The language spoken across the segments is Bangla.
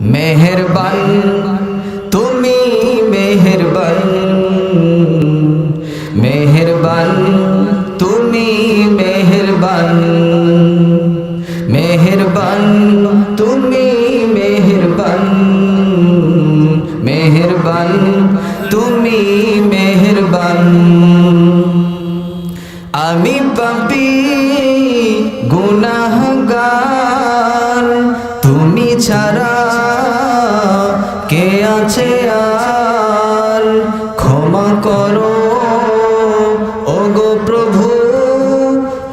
মেহেরবান, তুমি মেহেরবান মেহেরবান, তুমি মেহেরবান মেহেরবান, তুমি মেহেরবান মেহেরবান, তুমি মেহেরবান। আমি পাপি, গুনাহগার, তুমি ছাড়া আছে আর ক্ষমা করো। ওগো প্রভু,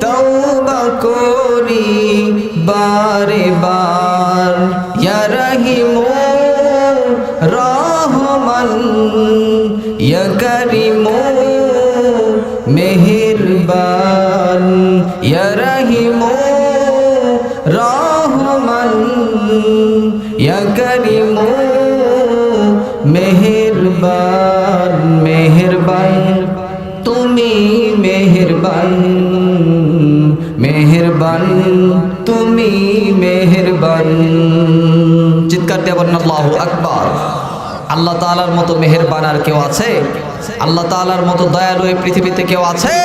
তওবা করি বারে বার। ইয়া রহিমু রহমান, ইয়া করিমু মেহেরবান। ইয়া রহিমু রহমান, ইয়া মেহেরবান মেহেরবান, তুমি মেহেরবান মেহেরবান, তুমি মেহেরবান। চিৎকার দিয়ে বলেন, আল্লাহু আকবার। আল্লাহ তাআলার মতো মেহেরবান আর কেউ আছে? আল্লাহ তাআলার মতো দয়ালু এই পৃথিবীতে কেউ আছে?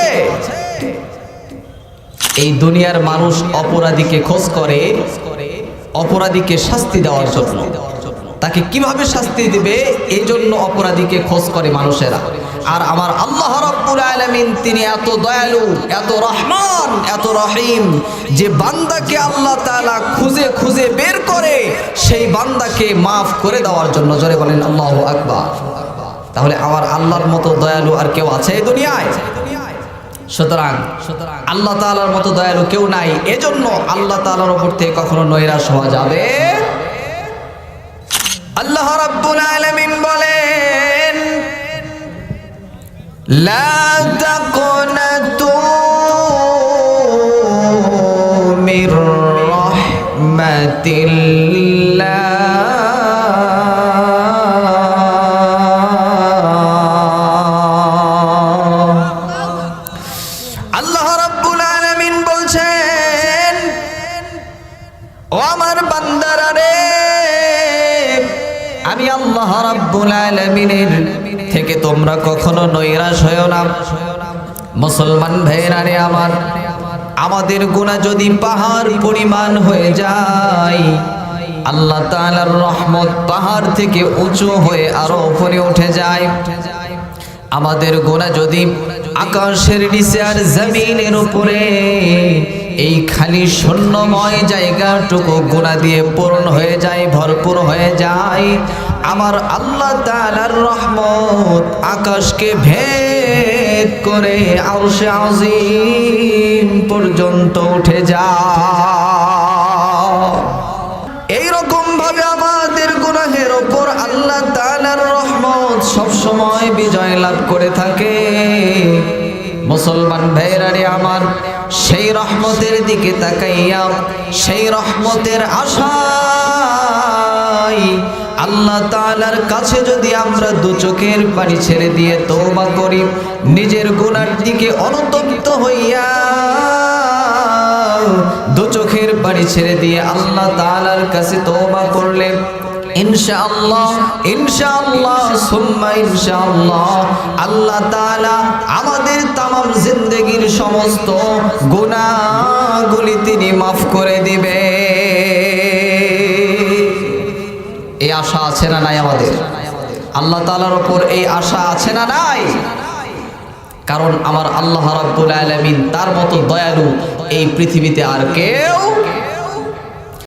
এই দুনিয়ার মানুষ অপরাধীকে খোঁজ করে, অপরাধীকে শাস্তি দেওয়ার জন্য। তাকে কীভাবে শাস্তি দিবে? এই জন্য অপরাধীকে খোঁজ করে মানুষেরা। আর আমার আল্লাহ রাব্বুল আলামিন তিনি এত দয়ালু, এত রহমান, এত রহিম যে বান্দাকে আল্লাহ তাআলা খুঁজে খুঁজে বের করে সেই বান্দাকে মাফ করে দেওয়ার জন্য জোরে বলেন, আল্লাহু আকবার। তাহলে আমার আল্লাহর মতো দয়ালু আর কেউ আছে এই দুনিয়ায়? সুতরাং সুতরাং আল্লাহ তাআলার মতো দয়ালু কেউ নাই। এজন্য আল্লাহ তাআলার উপর থেকে কখনো নৈরাশ হওয়া যাবে আল্লাহ রাব্বুল আলামিন বলেন লা তাকুনাতু মির রাহমাতিল্লাহ। আল্লাহ রাব্বুল আলামিন বলছেন ও আমার আমি আল্লাহ রাব্বুল আলামিনের থেকে তোমরা কখনো নৈরাশ হয়েও না। মুসলমান ভাইয়েরা রে আমার, আমাদের গুনাহ যদি পাহাড় পরিমাণ হয়ে যায়, আল্লাহ তাআলার রহমত পাহাড় থেকে উঁচু হয়ে আরও উপরে উঠে যায়। আমাদের গোনা যদি আকাশের নিচে আর জমিনের উপরে এই খালি শূন্যময় জায়গাটুকু গোনা দিয়ে পূর্ণ হয়ে যায়, ভরপুর হয়ে যায়। আমার আল্লাহ তালার রহমত আকাশকে ভেদ করে আরশে আজিম পর্যন্ত উঠে যায়। এইরকম ভাবে আমাদের গুনাহের ওপর আল্লাহ তাআলার রহমত সব সময় বিজয় লাভ করে থাকে। মুসলমান ভাইরা রে আমার, সেই রহমতের দিকে তাকাইয়া, সেই রহমতের আশায় আল্লাহ তাআলার কাছে যদি আমরা দু চোখের পানি ছেড়ে দিয়ে তওবা করি, নিজের গুনার দিকে অনুতপ্ত হইয়া দু চোখের পানি ছেড়ে দিয়ে আল্লাহ তাআলার কাছে তওবা করলে ইনশাআল্লাহ ইনশাআল্লাহ, সুম্মা ইনশাআল্লাহ, আল্লাহ তাআলা আমাদের তামাম জিন্দেগীর সমস্ত গুনাহগুলি তিনি মাফ করে দিবে। এই আশা আছে না নাই আমাদের? আল্লাহ তাআলার উপর এই আশা আছে না নাই? কারণ আমার আল্লাহ রাব্বুল আলামিন তার মতো দয়ালু এই পৃথিবীতে আর কেউ